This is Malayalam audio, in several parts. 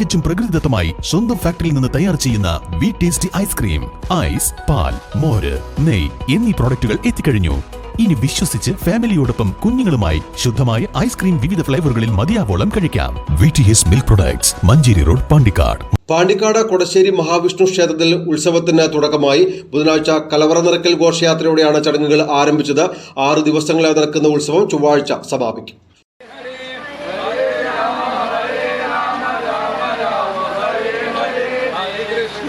തികച്ചും പ്രകൃതിദത്തമായി സ്വന്തം ഫാക്ടറിയിൽ നിന്ന് തയ്യാർ ചെയ്യുന്ന വി ടേസ്റ്റി ഐസ്ക്രീം ഐസ് പാൽ മോര് നെയ് എന്നീ പ്രോഡക്റ്റുകൾ എത്തിക്കഴിഞ്ഞു. ഇനി വിശ്വസിച്ച് ഫാമിലിയോടൊപ്പം കുഞ്ഞുങ്ങളുമായി ശുദ്ധമായ ഐസ്ക്രീം വിവിധ ഫ്ലേവറുകളിൽ മതിയാവോളം കഴിക്കാം. V T S milk products Manjeri road Pandikkad. Pandikkad Kodassery Mahavishnu ക്ഷേത്രത്തിൽ ഉത്സവത്തിന് തുടക്കമായി ബുധനാഴ്ച കലവറ നിറക്കൽ ഘോഷയാത്രയോടെയാണ് ചടങ്ങുകൾ ആരംഭിച്ചത്. ആറ് ദിവസങ്ങളായി നടക്കുന്ന ഉത്സവം ചൊവ്വാഴ്ച സമാപിക്കും.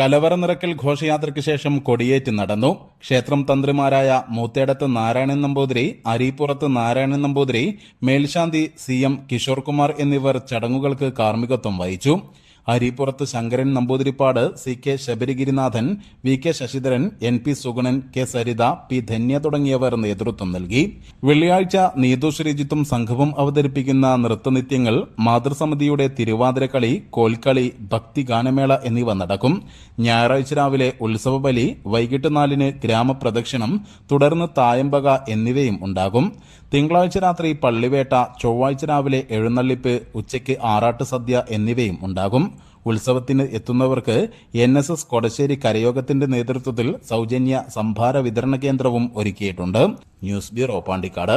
കലവറ നിറക്കൽ ഘോഷയാത്രയ്ക്ക് ശേഷം കൊടിയേറ്റ് നടന്നു. ക്ഷേത്രം തന്ത്രിമാരായ മൂത്തേടത്ത് നാരായണൻ നമ്പൂതിരി അരീപ്പുറത്ത് നാരായണൻ നമ്പൂതിരി മേൽശാന്തി സി എം കിഷോർ കുമാർ എന്നിവർ ചടങ്ങുകൾക്ക് കാർമ്മികത്വം വഹിച്ചു. Areepurath Sankaran Namboothiripad C K Sabarigirinathan V K Sasidharan N P Sugunan K Saritha P Dhanya തുടങ്ങിയവർ നേതൃത്വം നൽകി. വെള്ളിയാഴ്ച നീതു ശ്രീജിത്തും സംഘവും അവതരിപ്പിക്കുന്ന നൃത്തനിത്യങ്ങൾ മാതൃസമിതിയുടെ തിരുവാതിരക്കളി കോൽക്കളി ഭക്തിഗാനമേള എന്നിവ നടക്കും. ഞായറാഴ്ച രാവിലെ ഉത്സവ ബലി വൈകിട്ട് നാലിന് ഗ്രാമപ്രദക്ഷിണം തുടർന്ന് തായമ്പക എന്നിവയും ഉണ്ടാകും. തിങ്കളാഴ്ച രാത്രി പള്ളിവേട്ട ചൊവ്വാഴ്ച രാവിലെ എഴുന്നള്ളിപ്പ് ഉച്ചയ്ക്ക് ആറാട്ട് സദ്യ എന്നിവയും ഉണ്ടാകും. ഉത്സവത്തിന് എത്തുന്നവർക്ക് എൻ എസ് എസ് കൊടശ്ശേരി കരയോഗത്തിന്റെ നേതൃത്വത്തിൽ സൗജന്യ സംഭാര വിതരണ കേന്ദ്രവും ഒരുക്കിയിട്ടുണ്ട്. News bureau Pandikkad.